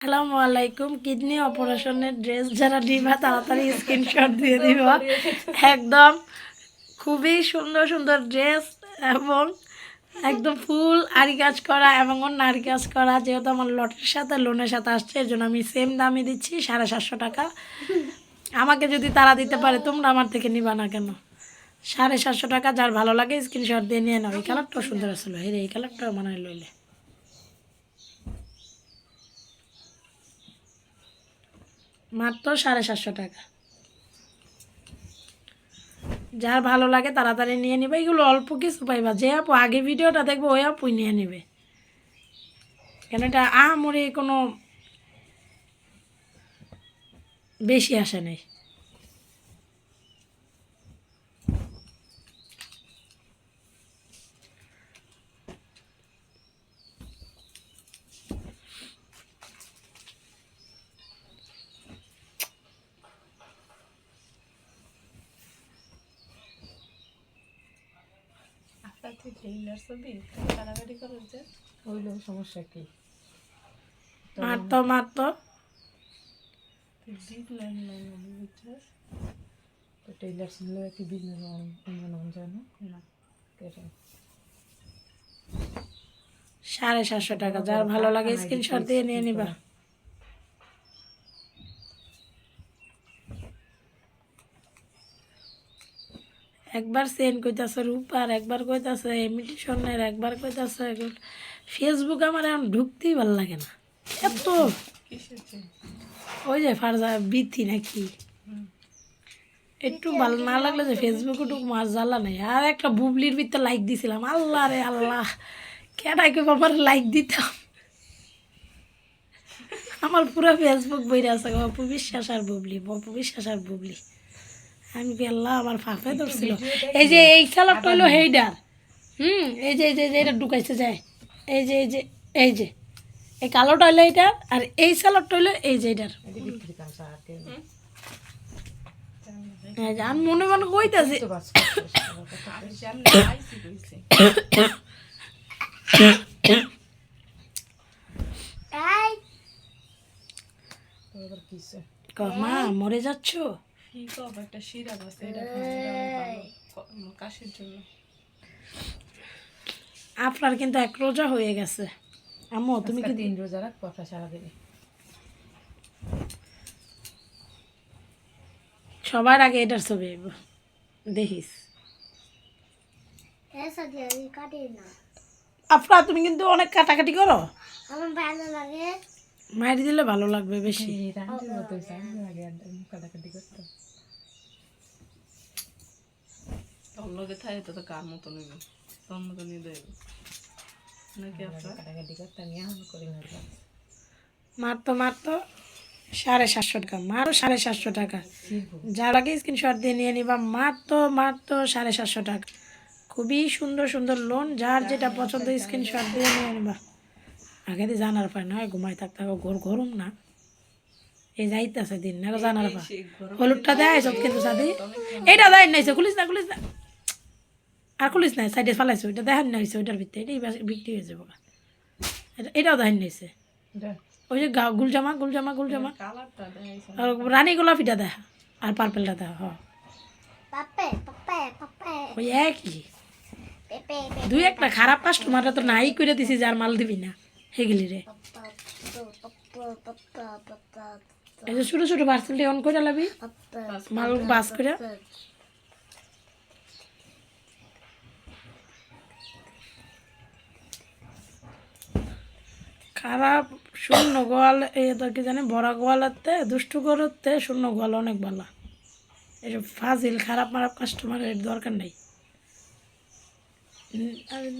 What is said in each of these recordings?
আসসালামু আলাইকুম। কিডনি অপারেশনের ড্রেস যারা নিবা তাড়াতাড়ি স্ক্রিনশট দিয়ে দিবা। একদম খুবই সুন্দর সুন্দর ড্রেস এবং একদম ফুল আরি কাজ করা এবং অন্য আরি কাজ করা। যেহেতু আমার লটের সাথে লোনের সাথে আসছে এর জন্য আমি সেম দামে দিচ্ছি সাড়ে সাতশো টাকা। আমাকে যদি তারা দিতে পারে তোমরা আমার থেকে নিবা না কেন? সাড়ে সাতশো টাকা যার ভালো লাগে স্ক্রিনশট দিয়ে নিয়ে নাও। এই কালারটাও সুন্দর আসলো। হেরে এই কালারটাও মনে লইলে। মাত্র সাড়ে সাতশো টাকা। যার ভালো লাগে তাড়াতাড়ি নিয়ে নিবে। এগুলো অল্প কিছু পাইবা। যে আপু আগে ভিডিওটা দেখব, ওই আপুই নিয়ে নিবে। কেন এটা আহামরি কোনো বেশি আসে নেই। তুই টেইলার ছবি কারাগারি করার যে। হইলেও সমস্যা কি? বুঝছিস তো টেইলার বিজনেস না। সাড়ে সাতশো টাকা। যার ভালো লাগে স্ক্রিনশট দিয়ে নিয়ে নিবা। একবার সেন কইতাছে রূপার, একবার কইতাছে ইমিটেশনের একবার কইতাছে ফেসবুক আমার এখন ঢুকতেই ভালো লাগে না। এত ওই যে ফারজা বিথি নাকি? একটু ভালো না লাগলে যে ফেসবুকে টুকু মাছ জ্বালা নেই। আর একটা বুবলির ভিতরে লাইক দিছিলাম। আল্লাহ রে আল্লাহ কেডাই কে বাবার লাইক দিতাম? আমার পুরো ফেসবুক বইরে আছে অপু বিশ্বাস আর বুবলি, অপু বিশ্বাস আর বুবলি। আমি আল্লাহ আমার ফাঁপে ধরছিল। এই যে এই সালাদটা হইল হেইডার। হুম এই যে এই যে যে এটা ঢুকাইছে যায়। এই যে এই যে এই যে। এই কালোটা হইল এইটার আর এই সালাদটা হইল এই যে এইটার এটি বিক্রি কাম সার কে এই যে আমি মনে মনে কইতাছি মা মরে যাচ্ছ? কি কব একটা সিরাপ আছে এটা খাওয়া, এটা অনেক ভালো ক- উম, কাশির জন্য আপনার কিন্তু এক রোজা হয়ে গেছে। আম্মু তুমি কি তিন রোজা রাখ কথা সারা দিনে। সবার আগে এটার ছবি দেখিস। না আফরা তুমি কিন্তু অনেক কাটাকাটি করো। আমার ভালো লাগে। মাইরি দিলে ভালো লাগবে বেশি। লগে থাকে তো কার মতো নেবে তোর মতো নিয়ে দেবে নাকি মারতো মারতো সাড়ে সাতশো টাকা মারো সাড়ে সাতশো টাকা। যার আগে স্ক্রিনশট দিয়ে নিয়ে নিবা মারতো মারতো সাড়ে সাতশো টাকা। খুবই সুন্দর সুন্দর লোন যার যেটা পছন্দ স্ক্রিনশট দিয়ে নিয়ে নিবা। আগে দিয়ে জানার পায় নয় ঘুমাই থাকতে হবে ঘর ঘরুম না। এই যাইতেছে দিন না জানার পা গরম হলুদটা দেয় সব কিন্তু সাদি এইটা দেয় নাইছে খুলিস না খুলিস না। আর খুলিস না সাইডে ফালাইছে ওইটা দেখান নাইছে ওইটার ভিতরে। এটাই বিক্রি হয়ে যাব এটা এটাও দেখান নাইছে ওই যে গা- গুলজামা গুলজামা গুলজামা। আর রানী গোলাপিটা দেখা আর পার্পেলটা দেখা হ। পাপে পাপে পাপে। ওই একই। দুই একটা খারাপ কাস্টমাররা তো নাই করে দিছি যার মাল দিবি না। এই ছোটো ছোটো অন করে বাস করে। খারাপ, শূন্য গোয়াল তো কি জানি, বড় গোয়ালাতে দুষ্টু করতে, শূন্য গোয়াল অনেক ভালো। এইসব ফাজিল, খারাপ মারাপ কাস্টমারের দরকার নেই।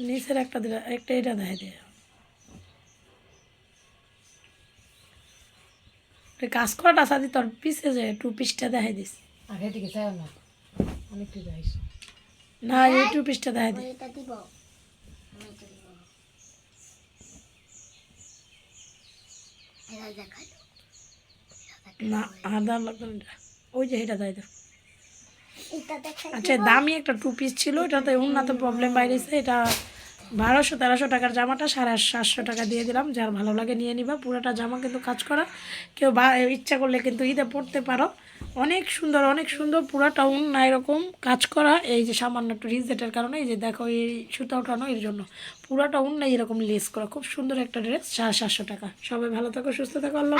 নিচের একটা একটা এটা দেখা দিয়ে কাজ করাটা সাথে তোর পিছে যে টু পিসটা দেখাই দিস। আগে দিকে চাই না। অনেক কিছু আইসো না এই টু পিসটা দেখাই দিস। এটা দিব। আমি এটা দিব। এটা দেখাই না আদা লাগবে ওই যে এটা দেয় দাও। এটা দেখাই আচ্ছা দামি একটা টু পিস ছিল এটাতে উন্নত প্রবলেম বাইরেছে এটা বারোশো, তেরোশো টাকার জামাটা সাড়ে সাতশো টাকা দিয়ে দিলাম। যার ভালো লাগে নিয়ে নিবা। পুরোটা জামা কিন্তু কাজ করা। কেউ বা ইচ্ছা করলে কিন্তু ঈদে পড়তে পারো। অনেক সুন্দর অনেক সুন্দর। পুরাটা না এরকম কাজ করা। এই যে সামান্য একটু রিজেটের কারণে এই যে দেখো এই সুতা ওঠানো এর জন্য। পুরাটা উন্না এরকম লেস করা। খুব সুন্দর একটা ড্রেস সাড়ে সাতশো টাকা। সবাই ভালো থাকো, সুস্থ থাকো। আল্লাহ